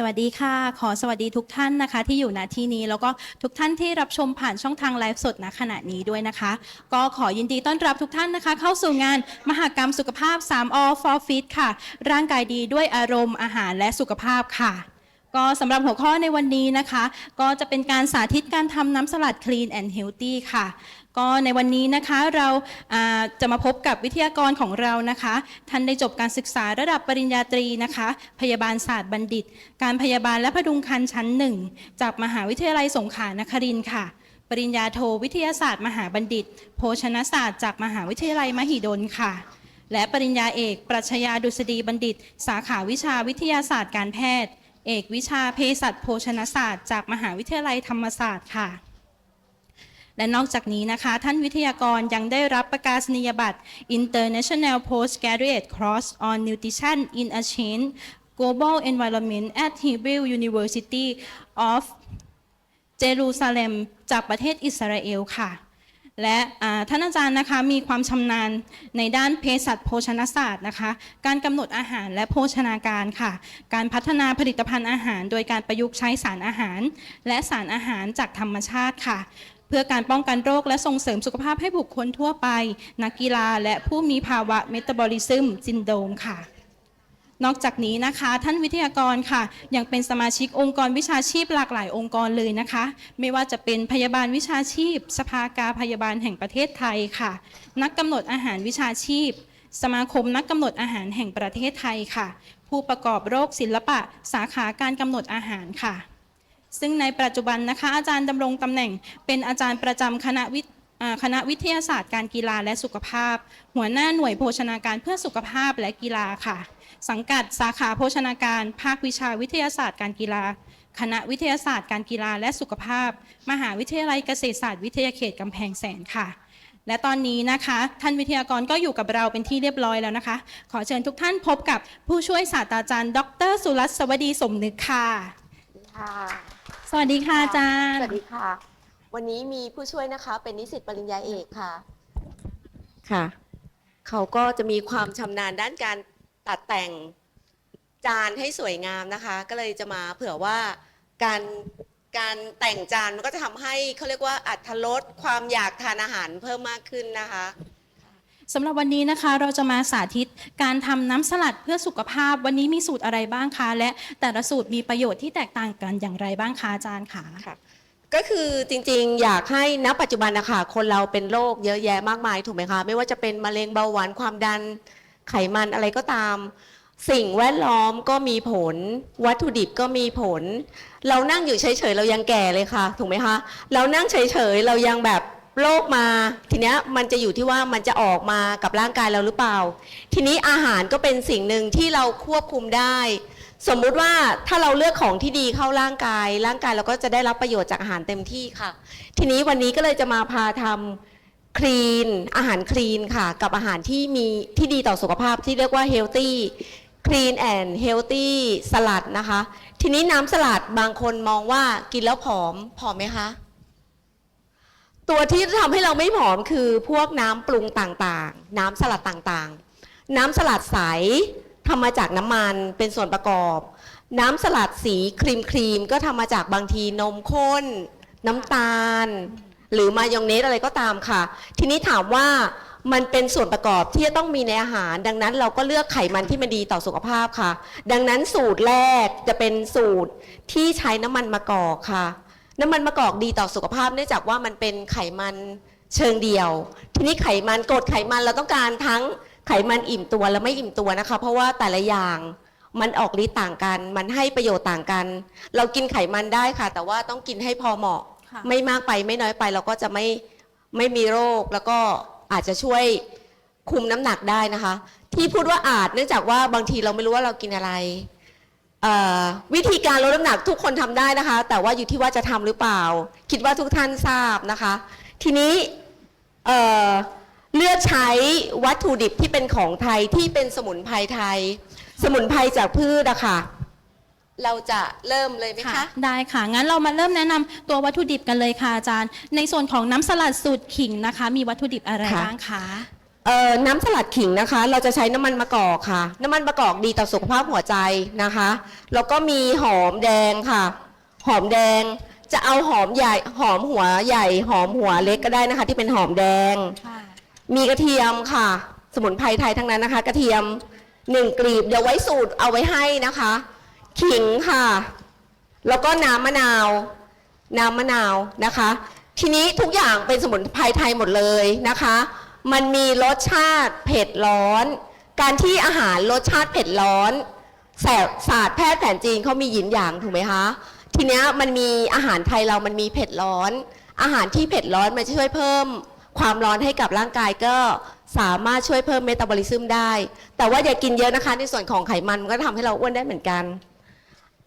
สวัสดีค่ะ ขอสวัสดีทุกท่านนะคะ ที่อยู่ณที่นี้แล้วก็ทุกท่านที่รับชมผ่านช่องทางไลฟ์สดณขณะนี้ด้วยนะคะ ก็ขอยินดีต้อนรับทุกท่านนะคะ เข้าสู่งานมหกรรมสุขภาพ 3 all for fit ค่ะ ร่างกายดีด้วยอารมณ์อาหารและสุขภาพค่ะก็สำหรับหัวข้อในวันนี้นะคะ ก็จะเป็นการสาธิตการทำน้ำสลัด clean and healthy ค่ะ ก็ในวันนี้นะคะเราจะมาพบกับวิทยากรของเรานะคะ ท่านได้จบการศึกษาระดับปริญญาตรีนะคะ พยาบาลศาสตร์บัณฑิต การพยาบาลและพดุงครรภ์ชั้นหนึ่งจากมหาวิทยาลัยสงขลานครินทร์ค่ะ ปริญญาโทวิทยาศาสตร์ มหาบัณฑิต โภชนศาสตร์จากมหาวิทยาลัยมหิดลค่ะ และปริญญาเอกปรัชญาดุษฎีบัณฑิต สาขาวิชาวิทยาศาสตร์การแพทย์ เอกวิชาเภสัชโภชนศาสตร์ จากมหาวิทยาลัยธรรมศาสตร์ค่ะ และนอกจากนี้นะคะ ท่านวิทยากรยังได้รับประกาศนียบัตร International Postgraduate Course on Nutrition in a Change Global Environment at Hebrew University of เจรูซาเล็มจากประเทศอิสราเอลค่ะและท่านอาจารย์นะคะมีความชำนาญในด้านเภสัชโภชนศาสตร์นะคะ การกำหนดอาหารและโภชนาการค่ะ การพัฒนาผลิตภัณฑ์อาหาร โดยการประยุกต์ใช้สารอาหาร และสารอาหารจากธรรมชาติค่ะ เพื่อการป้องกันโรคและส่งเสริมสุขภาพให้บุคคลทั่วไป นักกีฬาและผู้มีภาวะเมตาบอลิซึมซินโดมค่ะ นอกจากนี้นะคะท่านวิทยากรค่ะ ยังเป็นสมาชิกองค์กรวิชาชีพหลากหลายองค์กรเลยนะคะ ไม่ว่าจะเป็นพยาบาลวิชาชีพ สภากาพยาบาลแห่งประเทศไทยค่ะ นักกำหนดอาหารวิชาชีพ สมาคมนักกำหนดอาหารแห่งประเทศไทยค่ะ ผู้ประกอบโรคศิลปะ สาขาการกำหนดอาหารค่ะ ซึ่งในปัจจุบันนะคะอาจารย์ดำรงตำแหน่ง เป็นอาจารย์ประจำคณะวิทคณะวิทยาศาสตร์การกีฬาและสุขภาพ หัวหน้าหน่วยโภชนาการเพื่อสุขภาพและกีฬาค่ะ สังกัดสาขาโภชนาการ ภาควิชาวิทยาศาสตร์การกีฬา คณะวิทยาศาสตร์การกีฬาและสุขภาพ มหาวิทยาลัยเกษตรศาสตร์วิทยาเขตกำแพงแสนค่ะ และตอนนี้นะคะท่านวิทยากรก็อยู่กับเราเป็นที่เรียบร้อยแล้วนะคะ ขอเชิญทุกท่านพบกับผู้ช่วยศาสตราจารย์ ดร สุรัตน์สวัสดีสมนึกค่ะค่ะ สวัสดีค่ะอาจารย์สวัสดีค่ะ วันนี้มีผู้ช่วยนะคะเป็นนิสิตปริญญาเอกค่ะ ค่ะ เขาก็จะมีความชำนาญด้านการตัดแต่งจานให้สวยงามนะคะ ก็เลยจะมาเผื่อว่าการการแต่งจานมันก็จะทำให้เขาเรียกว่าอัตรสความอยากทานอาหารเพิ่มมากขึ้นนะคะ สำหรับวันนี้นะคะเราจะมาสาธิตการทำน้ำสลัดเพื่อสุขภาพ วันนี้มีสูตรอะไรบ้างคะ และแต่ละสูตรมีประโยชน์ที่แตกต่างกันอย่างไรบ้างคะอาจารย์คะค่ะ ก็คือจริงๆ อยากให้ณปัจจุบันนะคะคนเราเป็นโรคเยอะแยะมากมายถูกไหมคะ ไม่ว่าจะเป็นมะเร็งเบาหวานความดันไขมันอะไรก็ตาม สิ่งแวดล้อมก็มีผล วัตถุดิบก็มีผล เรานั่งอยู่เฉยๆเรายังแก่เลยค่ะ ถูกไหมคะ เรานั่งเฉยๆเรายังแบบ โรคมา ทีเนี้ยมันจะอยู่ที่ว่ามันจะออกมากับร่างกายเราหรือเปล่า ทีนี้อาหารก็เป็นสิ่งหนึ่งที่เราควบคุมได้ สมมุติว่าถ้าเราเลือกของที่ดีเข้าร่างกาย ร่างกายเราก็จะได้รับประโยชน์จากอาหารเต็มที่ค่ะ ทีนี้วันนี้ก็เลยจะมาพาทำคลีน อาหารคลีนค่ะ กับอาหารที่มีที่ดีต่อสุขภาพที่เรียกว่า healthy clean and healthy สลัดนะคะ ทีนี้น้ำสลัดบางคนมองว่ากินแล้วผอมผอมไหมคะ ตัวที่ทำให้เราไม่ผอมคือพวกน้ำปรุงต่างๆ น้ำสลัดต่างๆ น้ำสลัดใสทำมาจากน้ำมันเป็นส่วนประกอบ น้ำสลัดสีครีมครีมๆก็ทำมาจากบางทีนมข้น น้ำตาล หรือมายองเนสอะไรก็ตามค่ะ ทีนี้ถามว่ามันเป็นส่วนประกอบที่จะต้องมีในอาหาร ดังนั้นเราก็เลือกไขมันที่มันดีต่อสุขภาพค่ะ ดังนั้นสูตรแรกจะเป็นสูตรที่ใช้น้ำมันมะกอกค่ะ น้ำมันมะกอกดีต่อสุขภาพเนื่องจากว่ามันเป็นไขมันเชิงเดียว ทีนี้ไขมันกรดไขมันเราต้องการทั้งไขมันอิ่มตัวและไม่อิ่มตัวนะคะ เพราะว่าแต่ละอย่างมันออกฤทธิ์ต่างกัน มันให้ประโยชน์ต่างกัน เรากินไขมันได้ค่ะ แต่ว่าต้องกินให้พอเหมาะค่ะไม่มากไปไม่น้อยไปเราก็จะไม่ไม่มีโรค แล้วก็อาจจะช่วยคุมน้ำหนักได้นะคะ ที่พูดว่าอาจเนื่องจากว่าบางทีเราไม่รู้ว่าเรากินอะไรเอ่อ วิธีการลดน้ำหนักทุกคนทำได้นะคะ แต่ว่าอยู่ที่ว่าจะทำหรือเปล่า คิดว่าทุกท่านทราบนะคะ ทีนี้เอ่อเลือกใช้วัตถุดิบที่เป็นของไทยที่เป็นสมุนไพรไทย สมุนไพรจากพืชอะค่ะเราจะเริ่มเลยไหมค่ะคะ ได้ค่ะ งั้นเรามาเริ่มแนะนำตัววัตถุดิบกันเลยค่ะอาจารย์ ในส่วนของน้ำสลัดสูตรขิงนะคะ มีวัตถุดิบอะไรค่ะบ้างคะ เเอ่อน้ำสลัดขิงนะคะ เราจะใช้น้ำมันมะกอกค่ะ น้ำมันมะกอกดีต่อสุขภาพหัวใจนะคะ แล้วก็มีหอมแดงค่ะ หอมแดงจะเอาหอมใหญ่หอมหัวใหญ่ หอมหัวเล็กก็ได้นะคะ ที่เป็นหอมแดง ค่ะมีกระเทียมค่ะ สมุนไพรไทยทั้งนั้นนะคะ กระเทียมหนึ่งกลีบเดี๋ยวไว้สูตรเอาไว้ให้นะคะ ขิงค่ะ แล้วก็น้ำมะนาว น้ำมะนาวนะคะ ทีนี้ทุกอย่างเป็นสมุนไพรไทยหมดเลยนะคะ มันมีรสชาติเผ็ดร้อน การที่อาหารรสชาติเผ็ดร้อนแสบศาสตร์แพทย์แผนจีนเขามีหยินหยางถูกไหมคะ ทีเนี้ยมันมีอาหารไทยเรามันมีเผ็ดร้อน อาหารที่เผ็ดร้อนมันจะช่วยเพิ่ม ความร้อนให้กับร่างกายก็สามารถช่วยเพิ่มเมตาบอลิซึมได้ แต่ว่าอย่ากินเยอะนะคะในส่วนของไขมันมันก็ทำให้เราอ้วนได้เหมือนกัน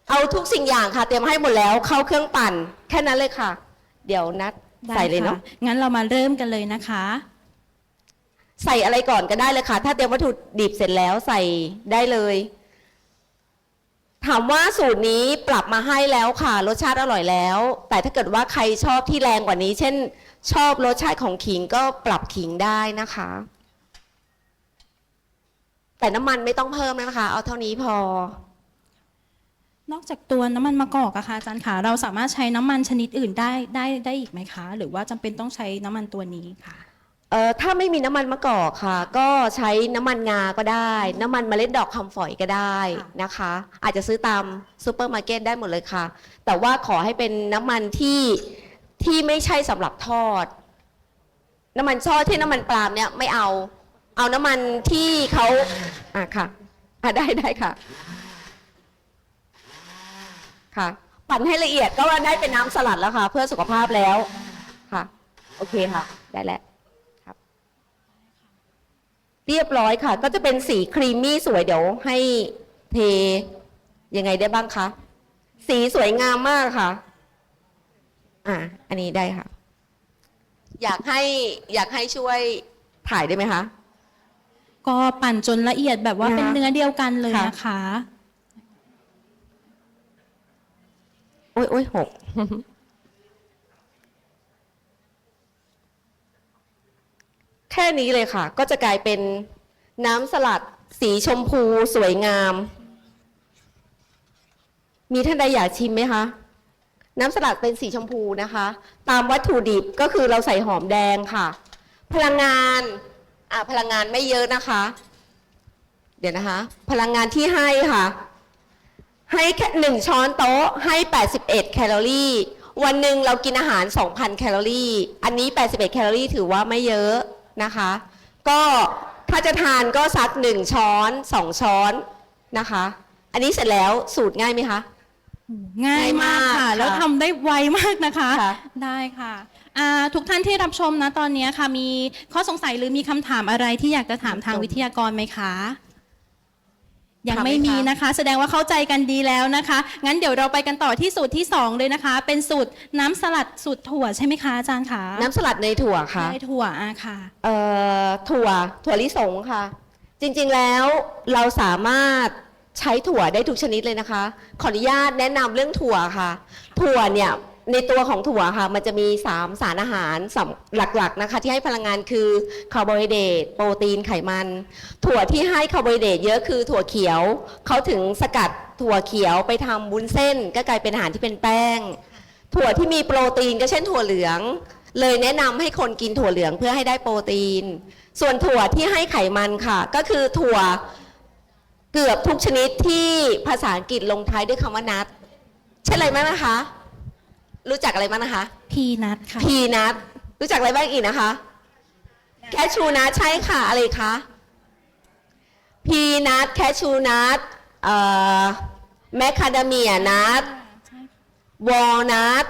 เอาทุกสิ่งอย่างค่ะเตรียมให้หมดแล้วเข้าเครื่องปั่น แค่นั้นเลยค่ะ เดี๋ยวนัดได้ใส่เลยค่ะเนาะงั้นเรามาเริ่มกันเลยนะคะ ใส่อะไรก่อนก็ได้เลยค่ะ ถ้าเตรียมวัตถุดิบเสร็จแล้วใส่ได้เลย ถามว่าสูตรนี้ปรับมาให้แล้วค่ะ รสชาติอร่อยแล้ว แต่ถ้าเกิดว่าใครชอบที่แรงกว่านี้ เช่น ชอบรสชาติของขิงก็ปรับขิงได้นะคะ แต่น้ำมันไม่ต้องเพิ่มนะคะ เอาเท่านี้พอนอกจากตัวน้ำมันมะกอกอะค่ะอาจารย์คะเราสามารถใช้น้ำมันชนิดอื่นได้ได้ได้อีกไหมคะ หรือว่าจำเป็นต้องใช้น้ำมันตัวนี้ค่ะ เอ่อถ้าไม่มีน้ำมันมะกอกค่ะ ก็ใช้น้ำมันงาก็ได้ น้ำมันเมล็ดดอกคำฝอยก็ได้ค่ะนะคะ อาจจะซื้อตามซูเปอร์มาร์เก็ตได้หมดเลยค่ะ แต่ว่าขอให้เป็นน้ำมันที่ที่ไม่ใช่สำหรับทอด น้ำมันทอดที่น้ำมันปาล์มเนี่ยไม่เอา เอาน้ำมันที่เขาอะค่ะอะได้ได้ค่ะ ค่ะ ปั่นให้ละเอียดก็ว่าได้เป็นน้ำสลัดแล้วค่ะ เพื่อสุขภาพแล้วค่ะ โอเคค่ะ ได้แล้ว เรียบร้อยค่ะ ก็จะเป็นสีครีมมี่สวยเดี๋ยวให้เทยังไงได้บ้างคะ สีสวยงามมากค่ะ อ่าอันนี้ได้ค่ะ อยากให้อยากให้ช่วยถ่ายได้ไหมคะ ก็ปั่นจนละเอียดแบบว่านะคะเป็นเนื้อเดียวกันเลยค่ะนะคะ โอ้ยโอ้ยหก แค่นี้เลยค่ะ ก็จะกลายเป็นน้ำสลัดสีชมพูสวยงาม มีท่านใดอยากชิมไหมคะน้ำสลัดเป็นสีชมพูนะคะ ตามวัตถุดิบก็คือเราใส่หอมแดงค่ะ พลังงานอ่าพลังงานไม่เยอะนะคะ เดี๋ยวนะคะ พลังงานที่ให้ค่ะ ให้แค่หนึ่งช้อนโต๊ะให้ 81 แคลอรี่ วันหนึ่งเรากินอาหาร 2,000 แคลอรี่ อันนี้ 81 แคลอรี่ถือว่าไม่เยอะ นะคะ ก็ถ้าจะทานก็สักหนึ่งช้อนสองช้อนนะคะ อันนี้เสร็จแล้วสูตรง่ายไหมคะ ง่ายมากง่ายมากค่ะค่ะ แล้วทำได้ไวมากนะคะค่ะได้ค่ะอ่าทุกท่านที่รับชมนะตอนนี้ค่ะ มีข้อสงสัยหรือมีคำถามอะไรที่อยากจะถามทางวิทยากรไหมคะ ยังไม่มีนะคะ แสดงว่าเข้าใจกันดีแล้วนะคะ งั้นเดี๋ยวเราไปกันต่อที่สูตรที่สองเลยนะคะ เป็นสูตรน้ำสลัดสูตรถั่วใช่ไหมคะอาจารย์คะน้ำสลัดในถั่วค่ะได้ถั่วอะค่ะเอ่อถั่วถั่วลิสงค่ะ จริงๆแล้วเราสามารถใช้ถั่วได้ทุกชนิดเลยนะคะ ขออนุญาตแนะนำเรื่องถั่วค่ะ ถั่วเนี่ย ในตัวของถั่วค่ะ มันจะมี 3 สารอาหารสำหลักๆนะคะ ที่ให้พลังงานคือคาร์โบไฮเดรตโปรตีนไขมัน ถั่วที่ให้คาร์โบไฮเดรตเยอะคือถั่วเขียว เขาถึงสกัดถั่วเขียวไปทำบุ้นเส้น ก็กลายเป็นอาหารที่เป็นแป้ง ถั่วที่มีโปรตีนก็เช่นถั่วเหลือง เลยแนะนำให้คนกินถั่วเหลืองเพื่อให้ได้โปรตีน ส่วนถั่วที่ให้ไขมันค่ะ ก็คือถั่วเกือบทุกชนิดที่ภาษาอังกฤษลงท้ายด้วยคำว่านัทใช่อะไรบ้างนะคะ รู้จักอะไรบ้างนะคะ พีนัทค่ะ พีนัทรู้จักอะไรบ้างอีกนะคะ แคชชูนัทใช่ค่ะ อะไรคะพีนัทแคชชูนัทเอ่อแมคคาเดเมียนัทใช่ค่ะวอลนัท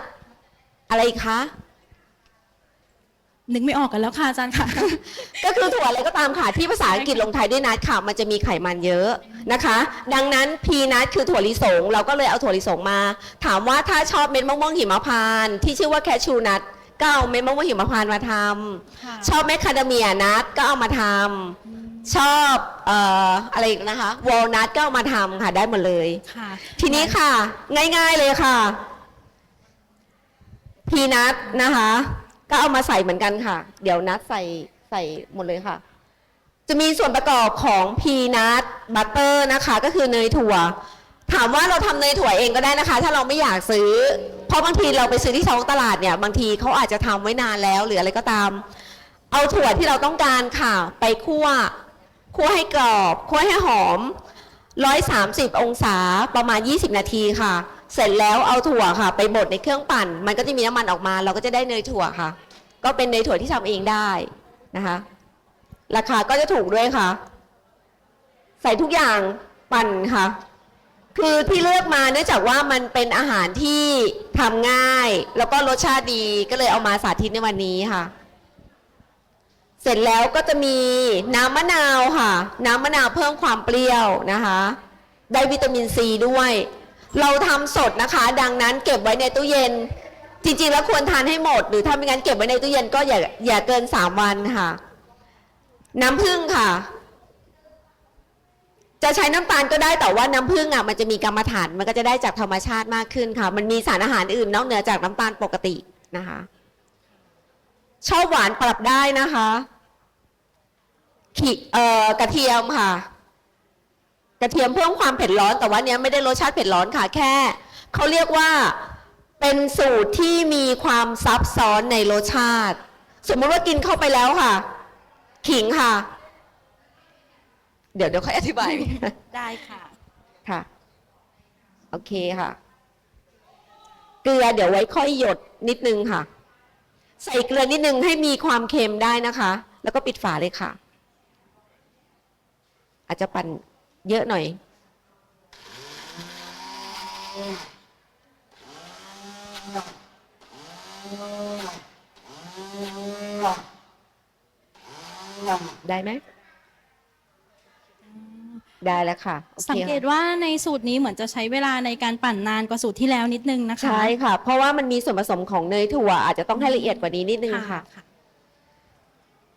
อะไรอีกคะ นึกไม่ออกกันแล้วค่ะอาจารย์ค่ะ ก็คือถั่วอะไรก็ตามค่ะที่ภาษาอังกฤษลงท้ายด้วยนัทค่ะ มันจะมีไขมันเยอะนะคะ ดังนั้นพีนัทคือถั่วลิสง เราก็เลยเอาถั่วลิสงมา ถามว่าถ้าชอบเม็ดมะม่วงหิมพานต์ที่ชื่อว่าแคชชูนัทก็เอาเม็ดมะม่วงหิมพานต์มาทำค่ะชอบแมคคาเดเมียนัทก็เอามาทำชอบเอ่ออะไรอีกนะคะวอลนัทก็เอามาทำค่ะได้หมดเลย ค่ะทีนี้ค่ะ ง่ายๆเลยค่ะ พีนัทนะคะ ก็เอามาใส่เหมือนกันค่ะ เดี๋ยวนัทใส่ใส่หมดเลยค่ะ จะมีส่วนประกอบของพีนัทบัตเตอร์นะคะ ก็คือเนยถั่ว ถามว่าเราทำเนยถั่วเองก็ได้นะคะ ถ้าเราไม่อยากซื้อ เพราะบางทีเราไปซื้อที่ท้องตลาดเนี่ย บางทีเขาอาจจะทำไว้นานแล้วหรืออะไรก็ตาม เอาถั่วที่เราต้องการค่ะ ไปคั่วคั่วให้กรอบคั่วให้หอม 130 องศาประมาณ 20 นาทีค่ะ เสร็จแล้วเอาถั่วค่ะ ไปบดในเครื่องปั่น มันก็จะมีน้ำมันออกมา เราก็จะได้เนยถั่วค่ะ ก็เป็นเนยถั่วที่ทำเองได้นะคะ ราคาก็จะถูกด้วยค่ะ ใส่ทุกอย่างปั่นค่ะ คือที่เลือกมาเนื่องจากว่ามันเป็นอาหารที่ทำง่าย แล้วก็รสชาติดีก็เลยเอามาสาธิตในวันนี้ค่ะเสร็จแล้วก็จะมีน้ำมะนาวค่ะ น้ำมะนาวเพิ่มความเปรี้ยวนะคะ ได้วิตามินซีด้วย เราทำสดนะคะ ดังนั้นเก็บไว้ในตู้เย็น จริงๆ แล้วควรทานให้หมด หรือถ้าไม่งั้นเก็บไว้ในตู้เย็นก็อย่าอย่าเกิน 3 วันค่ะ น้ำผึ้งค่ะ จะใช้น้ำตาลก็ได้แต่ว่าน้ำผึ้งอะมันจะมีกรรมฐานมันก็จะได้จากธรรมชาติมากขึ้นค่ะ มันมีสารอาหารอื่นนอกเหนือจากน้ำตาลปกตินะคะชอบหวานปรับได้นะคะขีเอ่อกระเทียมค่ะ กระเทียมเพิ่มความเผ็ดร้อนแต่ว่าเนี้ยไม่ได้รสชาติเผ็ดร้อนค่ะแค่เขาเรียกว่าเป็นสูตรที่มีความซับซ้อนในรสชาติ สมมติว่ากินเข้าไปแล้วค่ะ ขิงค่ะ เดี๋ยวเดี๋ยวค่อยอธิบาย ได้ค่ะ ค่ะ โอเคค่ะ เกลือเดี๋ยวไว้ค่อยหยดนิดนึงค่ะ ใส่เกลือนิดนึงให้มีความเค็มได้นะคะ แล้วก็ปิดฝาเลยค่ะ อาจจะปั่น เยอะหน่อย ได้ไหม ได้แล้วค่ะโอคสังเกตค่ะว่าในสูตรนี้เหมือนจะใช้เวลาในการปั่นนานกว่าสูตรที่แล้วนิดนึงนะคะใช่ค่ะ เพราะว่ามันมีส่วนผสมของเนยถั่ว อาจจะต้องให้ละเอียดกว่านี้นิดนึงค่ะ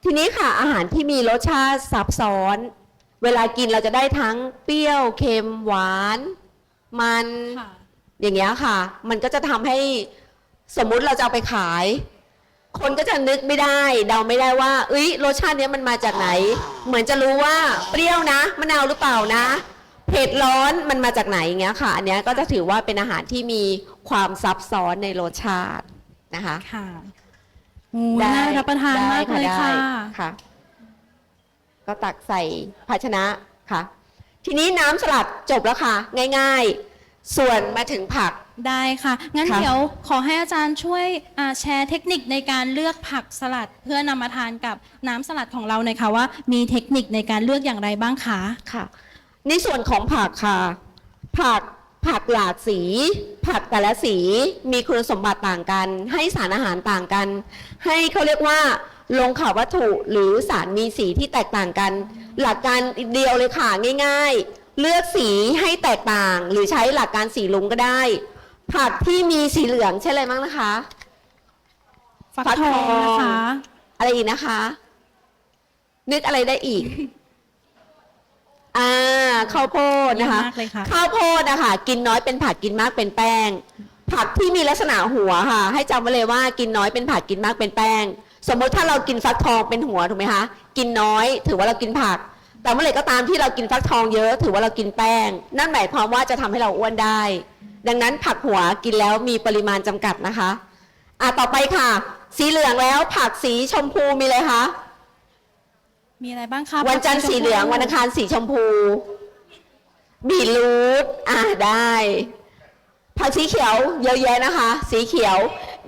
ทีนี้ค่ะอาหารที่มีรสชาติซับซ้อน เวลากินเราจะได้ทั้งเปรี้ยวเค็มหวาน มันค่ะ อย่างเงี้ยค่ะ มันก็จะทำให้สมมุติเราจะเอาไปขาย คนก็จะนึกไม่ได้ เดาไม่ได้ว่าเอ้ยรสชาติเนี้ยมันมาจากไหน เหมือนจะรู้ว่าเปรี้ยวนะมะนาวหรือเปล่านะเผ็ดร้อนมันมาจากไหนอย่างเงี้ยค่ะ อันเนี้ยก็จะถือว่าเป็นอาหารที่มีความซับซ้อนในรสชาตินะคะ ค่ะโอ้น่ารับประทานมากเลยได้ค่ะ ค่ะ ก็ตักใส่ภาชนะค่ะ ทีนี้น้ำสลัดจบแล้วค่ะ ง่ายๆ ส่วนมาถึงผัก ได้ค่ะ งั้นค่ะ เดี๋ยวขอให้อาจารย์ช่วยอ่าแชร์เทคนิคในการเลือกผักสลัด เพื่อนำมาทานกับน้ำสลัดของเราหน่อยค่ะว่า มีเทคนิคในการเลือกอย่างไรบ้างคะ ค่ะ ในส่วนของผักค่ะ ผักผักหลากสี ผักแต่ละสีมีคุณสมบัติต่างกัน ให้สารอาหารต่างกัน ให้เขาเรียกว่า ลงข่าววัตถุหรือสารมีสีที่แตกต่างกัน หลักการเดียวเลยค่ะง่าย ๆ เลือกสีให้แตกต่าง หรือใช้หลักการสีลุงก็ได้ ผักที่มีสีเหลืองใช่อะไรบ้างนะคะฟักฟักททอองงนะคะ อะไรอีกนะคะ นึกอะไรได้อีกอ่าข้าวโพดนะคะเยี่ยมมากเลยค่ะข้าวโพดนะคะกินน้อยเป็นผักกินมากเป็นแป้ง ผักที่มีลักษณะหัวค่ะ ให้จำไว้เลยว่ากินน้อยเป็นผักกินมากเป็นแป้ง สมมติถ้าเรากินฟักทองเป็นหัวถูกไหมคะ กินน้อย ถือว่าเรากินผัก แต่เมื่อไหร่ก็ตามที่เรากินฟักทองเยอะ ถือว่าเรากินแป้ง นั่นหมายความว่าจะทำให้เราอ้วนได้ ดังนั้นผักหัวกินแล้วมีปริมาณจำกัดนะคะอะต่อไปค่ะ สีเหลืองแล้วผักสีชมพูมีเลยคะมีอะไรบ้างคะวันจันทร์ผักสีเหลืองชมพูวันอังคารสีชมพูบีทรูทอ่าได้ ผักสีเขียวเยอะแยะนะคะ สีเขียว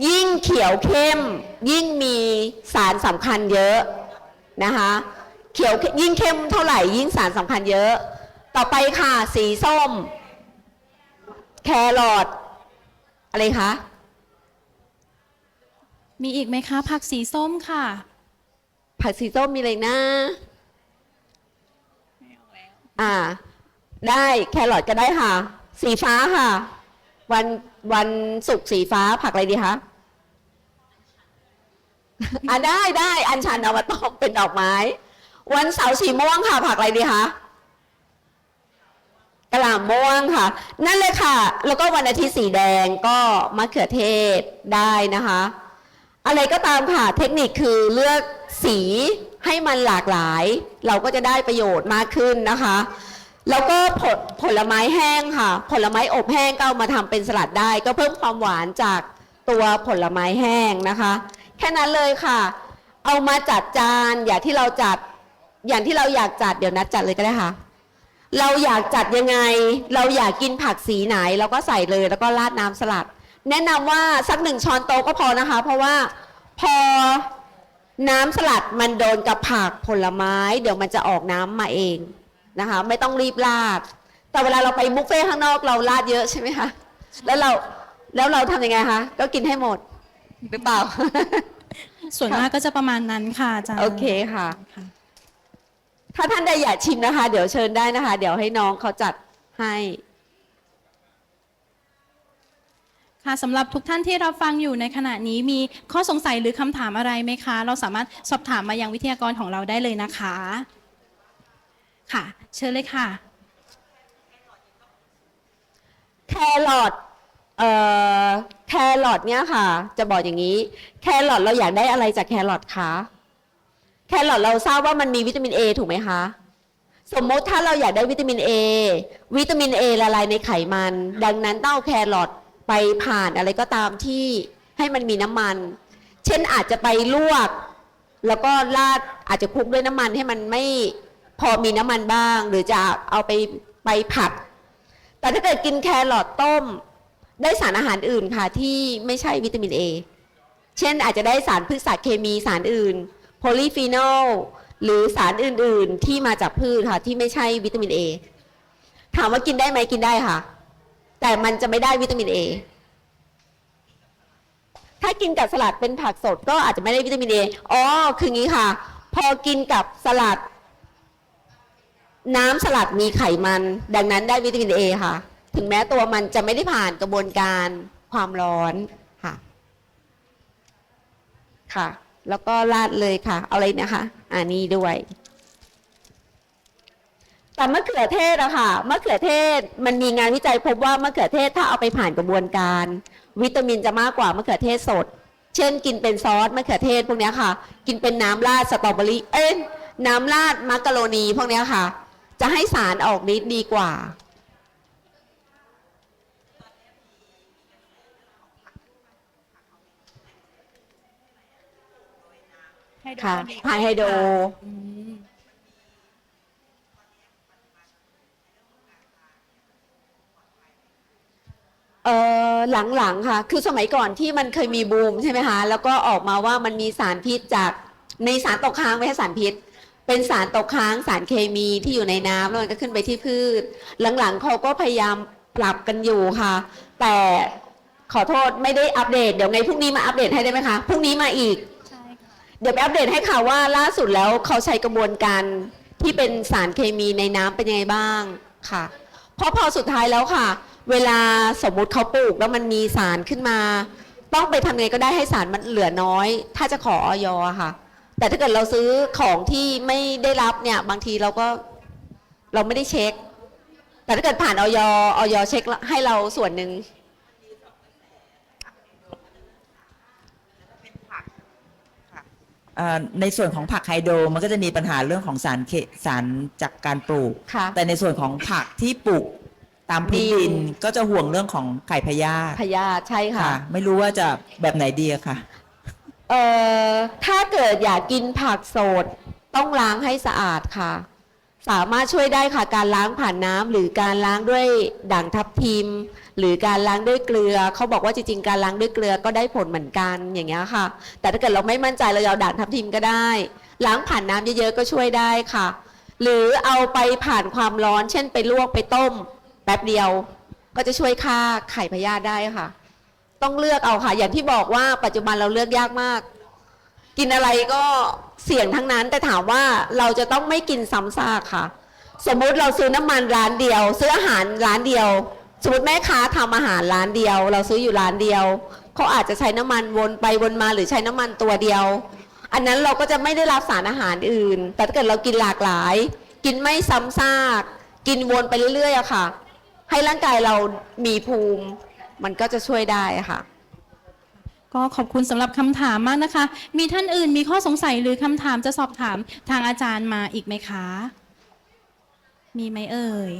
ยิ่งเขียวเข้ม ยิ่งมีสารสำคัญเยอะนะคะ เขียวยิ่งเข้มเท่าไหร่ยิ่งสารสำคัญเยอะ ต่อไปค่ะ สีส้ม แครอทอะไรคะมีอีกไหมคะ ผักสีส้มค่ะ ผักสีส้มมีอะไรนะอ่า ได้แครอทก็ได้ค่ะ สีฟ้าค่ะ วันวันศุกร์สีฟ้าผักอะไรดีคะ อ่าได้ได้อันชันเอามาต้มเป็นดอกไม้ วันเสาร์สีม่วงค่ะ ผักอะไรดีคะกระหล่ำม่วงค่ะ นั่นเลยค่ะ แล้วก็วันอาทิตย์สีแดงก็มะเขือเทศได้นะคะ อะไรก็ตามค่ะ เทคนิคคือเลือกสีให้มันหลากหลาย เราก็จะได้ประโยชน์มากขึ้นนะคะ แล้วก็ผลผลไม้แห้งค่ะ ผลไม้อบแห้งก็เอามาทำเป็นสลัดได้ ก็เพิ่มความหวานจากตัวผลไม้แห้งนะคะ แค่นั้นเลยค่ะ เอามาจัดจานอย่างที่เราจัด อย่างที่เราอยากจัดเดี๋ยวนัดจัดเลยก็ได้ค่ะ เราอยากจัดยังไง เราอยากกินผักสีไหนเราก็ใส่เลยแล้วก็ราดน้ำสลัด แนะนำว่าสักหนึ่งช้อนโต๊ะก็พอนะคะ เพราะว่าพอน้ำสลัดมันโดนกับผักผลไม้ เดี๋ยวมันจะออกน้ำมาเองนะคะ ไม่ต้องรีบราด แต่เวลาเราไปบุฟเฟ่ข้างนอกเราราดเยอะใช่ไหมคะแล้วเราแล้วเราทำยังไงคะก็กินให้หมด หรือเปล่า ส่วนมากก็จะประมาณนั้นค่ะอาจารย์โอเคค่ะ ค่ะ ถ้าท่านใดอยากชิมนะคะ เดี๋ยวเชิญได้นะคะ เดี๋ยวให้น้องเขาจัดให้ ค่ะสำหรับทุกท่านที่รับฟังอยู่ในขณะนี้มีข้อสงสัยหรือคำถามอะไรไหมคะ เราสามารถสอบถามมายังวิทยากรของเราได้เลยนะคะ ค่ะ เชิญเลยค่ะ แครอท เอ่อแครอทเนี่ยค่ะ จะบอกอย่างนี้ แครอทเราอยากได้อะไรจากแครอทคะแครอทเราทราบว่ามันมีวิตามิน A ถูกไหมคะ สมมติถ้าเราอยากได้วิตามิน A วิตามิน A ละลายในไขมัน ดังนั้นต้องเอาแครอทไปผ่านอะไรก็ตามที่ให้มันมีน้ำมัน เช่นอาจจะไปลวก แล้วก็ราดอาจจะคลุกด้วยน้ำมันให้มันไม่พอมีน้ำมันบ้าง หรือจะเอาไปไปผัด แต่ถ้าเกิดกินแครอทต้ม ได้สารอาหารอื่นค่ะที่ไม่ใช่วิตามิน A เช่นอาจจะได้สารพืชสารเคมีสารอื่น โพลีฟีนอลหรือสารอื่น ๆ ที่มาจากพืชค่ะที่ไม่ใช่วิตามิน A ถามว่ากินได้ไหมกินได้ค่ะ แต่มันจะไม่ได้วิตามิน A ถ้ากินกับสลัดเป็นผักสดก็อาจจะไม่ได้วิตามิน A อ๋อคืองี้ค่ะ พอกินกับสลัด น้ำสลัดมีไขมัน ดังนั้นได้วิตามิน A ค่ะ ถึงแม้ตัวมันจะไม่ได้ผ่านกระบวนการความร้อนค่ะ ค่ะ แล้วก็ราดเลยค่ะ เอาอะไรนะคะ อ่านี่ด้วย แต่มะเขือเทศอะค่ะมะเขือเทศมันมีงานวิจัยพบว่ามะเขือเทศถ้าเอาไปผ่านกระบวนการ วิตามินจะมากกว่ามะเขือเทศสด เช่น กินเป็นซอสมะเขือเทศพวกนี้ค่ะ กินเป็นน้ำราดสตรอเบอรี่เอ้ยน้ำราดมักกะโรนีพวกนี้ค่ะ จะให้สารออกฤทธิ์ดีกว่า ค่ะไฮไฮโดร อืมเออหลังๆค่ะ คือสมัยก่อนที่มันเคยมีบูมใช่ไหมคะ แล้วก็ออกมาว่ามันมีสารพิษจากในสารตกค้างไม่ใช่สารพิษ เป็นสารตกค้างสารเคมีที่อยู่ในน้ำแล้วมันก็ขึ้นไปที่พืช หลังๆเขาก็พยายามปรับกันอยู่ค่ะ แต่ขอโทษไม่ได้อัปเดต เดี๋ยวไงพรุ่งนี้มาอัปเดตให้ได้ไหมคะ พรุ่งนี้มาอีกใช่ค่ะ เดี๋ยวไปอัปเดตให้ค่ะว่าล่าสุดแล้วเขาใช้กระบวนการที่เป็นสารเคมีในน้ำเป็นยังไงบ้างค่ะ เพราะพอสุดท้ายแล้วค่ะ เวลาสมมุติเขาปลูกแล้วมันมีสารขึ้นมา ต้องไปทำยังไงก็ได้ให้สารมันเหลือน้อย ถ้าจะขอออยอค่ะ แต่ถ้าเกิดเราซื้อของที่ไม่ได้รับเนี่ยบางทีเราก็เราไม่ได้เช็ค แต่ถ้าเกิดผ่านออยออยเช็คให้เราส่วนหนึ่ง เอ่อ ในส่วนของผักไฮโดรมันก็จะมีปัญหาเรื่องของสารเคสารจากการปลูก ค่ะ แต่ในส่วนของผักที่ปลูกตามพื้นดินมีก็จะห่วงเรื่องของไข่พยาธิพยาธิใช่ค่ะ ค่ะ ไม่รู้ว่าจะแบบไหนดีอะค่ะ เอ่อ ถ้าเกิดอยากกินผักสด ต้องล้างให้สะอาดค่ะ สามารถช่วยได้ค่ะการล้างผ่านน้ำหรือการล้างด้วยด่างทับทิม หรือการล้างด้วยเกลือ เขาบอกว่าจริงๆ การล้างด้วยเกลือก็ได้ผลเหมือนกันอย่างเงี้ยค่ะ แต่ถ้าเกิดเราไม่มั่นใจเราเอาด่างทับทิมก็ได้ ล้างผ่านน้ำเยอะๆก็ช่วยได้ค่ะ หรือเอาไปผ่านความร้อน เช่นไปลวกไปต้ม แป๊บเดียว ก็จะช่วยฆ่าไข่พยาธิได้ค่ะ ต้องเลือกเอาค่ะ อย่างที่บอกว่าปัจจุบันเราเลือกยากมาก กินอะไรก็เสี่ยงทั้งนั้น แต่ถามว่าเราจะต้องไม่กินซ้ำซากค่ะ สมมุติเราซื้อน้ำมันร้านเดียว ซื้ออาหารร้านเดียว สมมติแม่ค้าทำอาหารร้านเดียว เราซื้ออยู่ร้านเดียวเขาอาจจะใช้น้ำมันวนไปวนมาหรือใช้น้ำมันตัวเดียว อันนั้นเราก็จะไม่ได้รับสารอาหารอื่น แต่ถ้าเกิดเรากินหลากหลาย กินไม่ซ้ำซาก กินวนไปเรื่อยๆอะค่ะ ให้ร่างกายเรามีภูมิ มันก็จะช่วยได้ค่ะ ก็ขอบคุณสำหรับคำถามมากนะคะ มีท่านอื่นมีข้อสงสัยหรือคำถามจะสอบถามทางอาจารย์มาอีกไหมคะ มีไหมเอ่ย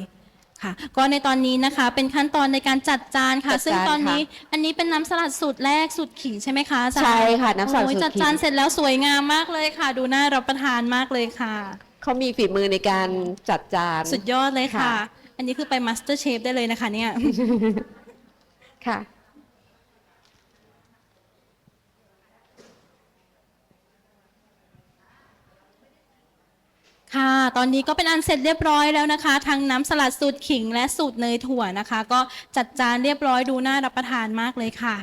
ค่ะ ก็ในตอนนี้นะคะ เป็นขั้นตอนในการจัดจานค่ะ จัดจานซึ่งตอนนี้ค่ะอันนี้เป็นน้ำสลัดสูตรแรกสูตรขิงใช่ไหมคะอาจารย์ใช่ค่ะน้ำสลัดโอ้ยสูตรขิงจัดจานเสร็จแล้วสวยงามมากเลยค่ะ ดูน่ารับประทานมากเลยค่ะ เขามีฝีมือในการจัดจาน สุดยอดเลยค่ะ ค่ะ อันนี้คือไปมาสเตอร์เชฟได้เลยนะคะเนี่ย ค่ะ ค่ะ ตอนนี้ก็เป็นอันเสร็จเรียบร้อยแล้วนะคะ ทั้งน้ำสลัดสูตรขิงและสูตรเนยถั่วนะคะ ก็จัดจานเรียบร้อยดูน่ารับประทานมากเลยค่ะ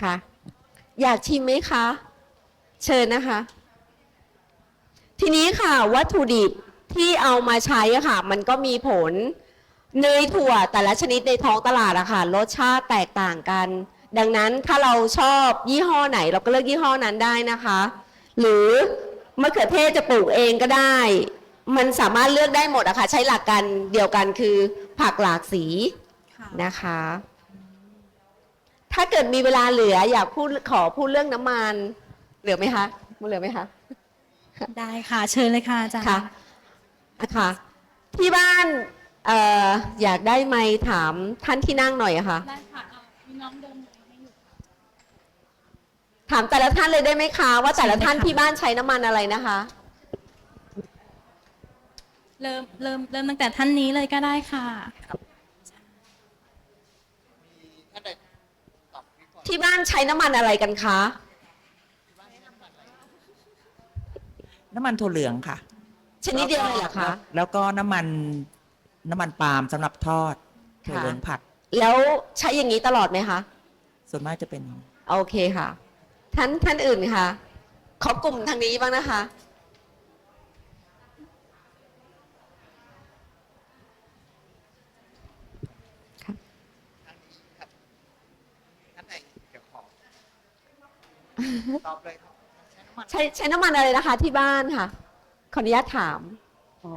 ค่ะ อยากชิมไหมคะ เชิญนะคะ ทีนี้ค่ะวัตถุดิบที่เอามาใช้อะค่ะ มันก็มีผลเนยถั่วแต่ละชนิดในท้องตลาดอะค่ะรสชาติแตกต่างกัน ดังนั้นถ้าเราชอบยี่ห้อไหน เราก็เลือกยี่ห้อนั้นได้นะคะ หรือมะเขือเทศจะปลูกเองก็ได้ มันสามารถเลือกได้หมดอะค่ะใช้หลักการเดียวกันคือผักหลากสีค่ะนะคะ ถ้าเกิดมีเวลาเหลืออยากพูดขอพูดเรื่องน้ำมัน เหลือไหมคะมันเหลือไหมคะได้ค่ะ เชิญเลยค่ะอาจารย์ค่ะอะค่ะ ที่บ้านเอ่ออยากได้ไมค์ถามท่านที่นั่งหน่อยอะค่ะได้ค่ะเอามีน้องเดินให้อยู่ ถามแต่ละท่านเลยได้ไหมคะ ว่าแต่ละท่านใช่ค่ะที่บ้านใช้น้ำมันอะไรนะคะ เริ่มเริ่มเริ่มตั้งแต่ท่านนี้เลยก็ได้ค่ะ ที่บ้านใช้น้ำมันอะไรกันคะ น้ำมันถั่วเหลืองค่ะ ชนิดเดียวเลยเหรอคะ แล้วก็น้ำมันน้ำมันปาล์มสำหรับทอดถั่วค่ะเหลืองผัด แล้วใช้อย่างนี้ตลอดไหมคะ ส่วนมากจะเป็น โอเคค่ะ ท่านท่านอื่นค่ะขอกลุ่มทางนี้บ้างนะคะท่านไหนเดี๋ยวขอตอบเลยครับใช้น้ำมันใช้ใช้น้ำมันอะไรนะคะ ที่บ้านค่ะ ขออนุญาตถาม อ๋อ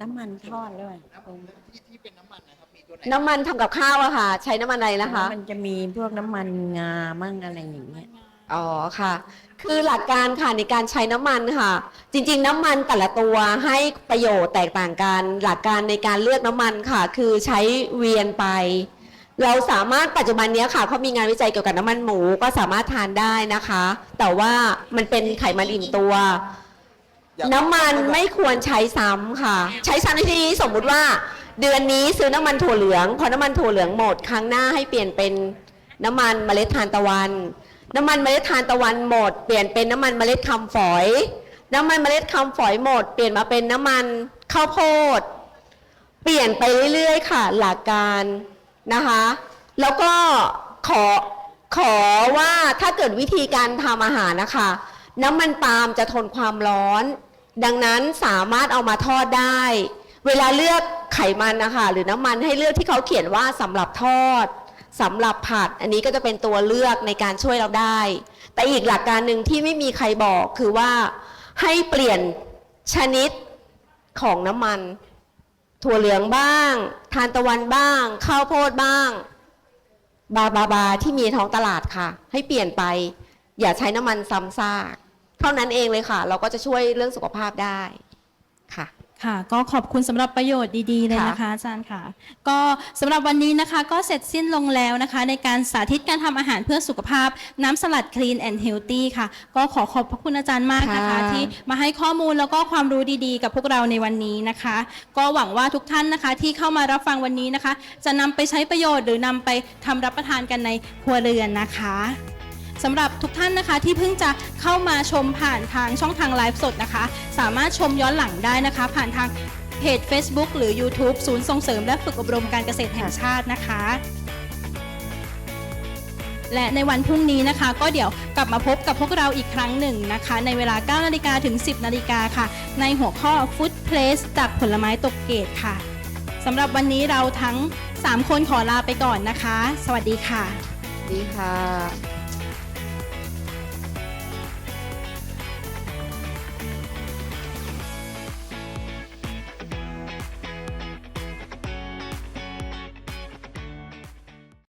น้ำมันทอดด้วยน้ำมันที่ที่เป็นน้ำมันนะครับมีตัวไหนน้ำมันทำกับข้าวอะค่ะ ใช้น้ำมันอะไรนะคะ มันจะมีพวกน้ำมันงามั่งอะไรอย่างเงี้ย อ๋อค่ะ คือหลักการค่ะในการใช้น้ำมันค่ะ จริงๆ น้ำมันแต่ละตัวให้ประโยชน์แตกต่างกัน หลักการในการเลือกน้ำมันค่ะ คือใช้เวียนไป เราสามารถปัจจุบันเนี้ยค่ะเขามีงานวิจัยเกี่ยวกับน้ำมันหมูก็สามารถทานได้นะคะ แต่ว่ามันเป็นไขมันอิ่มตัว น้ำมันไม่ควรใช้ซ้ำค่ะ ใช้ซ้ำในที่นี้สมมุติว่า เดือนนี้ซื้อน้ำมันถั่วเหลืองพอน้ำมันถั่วเหลืองหมดครั้งหน้าให้เปลี่ยนเป็นน้ำมันเมล็ดทานตะวัน น้ำมันเมล็ดทานตะวันหมด เปลี่ยนเป็นน้ำมันเมล็ดคำฝอย น้ำมันเมล็ดคำฝอยหมด เปลี่ยนมาเป็นน้ำมันข้าวโพด เปลี่ยนไปเรื่อยๆ ค่ะหลักการนะคะ แล้วก็ขอขอว่าถ้าเกิดวิธีการทำอาหารนะคะ น้ำมันปาล์มจะทนความร้อน ดังนั้นสามารถเอามาทอดได้ เวลาเลือกไขมันนะคะหรือน้ำมันให้เลือกที่เขาเขียนว่าสำหรับทอด สำหรับผัดอันนี้ก็จะเป็นตัวเลือกในการช่วยเราได้ แต่อีกหลักการหนึ่งที่ไม่มีใครบอกคือว่าให้เปลี่ยนชนิดของน้ำมัน ถั่วเหลืองบ้าง ทานตะวันบ้าง ข้าวโพดบ้าง บาบาบาที่มีท้องตลาดค่ะ ให้เปลี่ยนไป อย่าใช้น้ำมันซ้ำซาก เท่านั้นเองเลยค่ะ เราก็จะช่วยเรื่องสุขภาพได้ค่ะ ค่ะ ก็ขอบคุณสำหรับประโยชน์ดีๆ เลยนะคะอาจารย์ค่ะ ก็สำหรับวันนี้นะคะก็เสร็จสิ้นลงแล้วนะคะ ในการสาธิตการทำอาหารเพื่อสุขภาพน้ำสลัด Clean and Healthy ค่ะ ก็ขอขอบพระคุณอาจารย์มากนะคะ ค่ะ ที่มาให้ข้อมูลแล้วก็ความรู้ดีๆ กับพวกเราในวันนี้นะคะ ก็หวังว่าทุกท่านนะคะที่เข้ามารับฟังวันนี้นะคะ จะนำไปใช้ประโยชน์หรือนำไปทำรับประทานกันในครัวเรือนนะคะ สำหรับทุกท่านนะคะที่เพิ่งจะเข้ามาชมผ่านทางช่องทางไลฟ์สดนะคะ สามารถชมย้อนหลังได้นะคะ ผ่านทางเพจ Facebook หรือ YouTube ศูนย์ส่งเสริมและฝึกอบรมการเกษตรแห่งชาตินะคะ และในวันพรุ่งนี้นะคะ ก็เดี๋ยวกลับมาพบกับพวกเราอีกครั้งหนึ่งนะคะ ในเวลา 9นาฬิกาถึง 10นาฬิกาค่ะ ในหัวข้อ Food Place จากผลไม้ตกเกตค่ะสำหรับวันนี้เราทั้ง 3 คนขอลาไปก่อนนะคะ สวัสดีค่ะ ดีค่ะ